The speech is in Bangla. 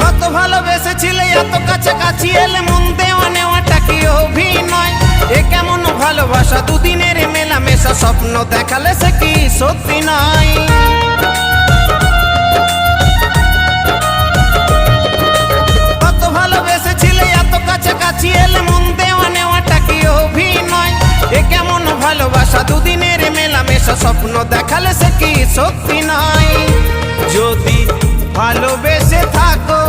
কত ভালোবেসেছিলে এত কাছাকাছি এলে মন দেওয়া নেওয়াটা কি অভিনয়? স্বপ্ন দেখালে সে কি সত্যি নয়? কত ভালোবেসেছিলে এত কাছাকাছি এলে মন দেওয়া নেওয়াটা কি অভিনয়? এ কেমন ভালোবাসা? স্বপ্ন দেখালে সে কি সত্যি নয়? যদি ভালোবেসে থাকো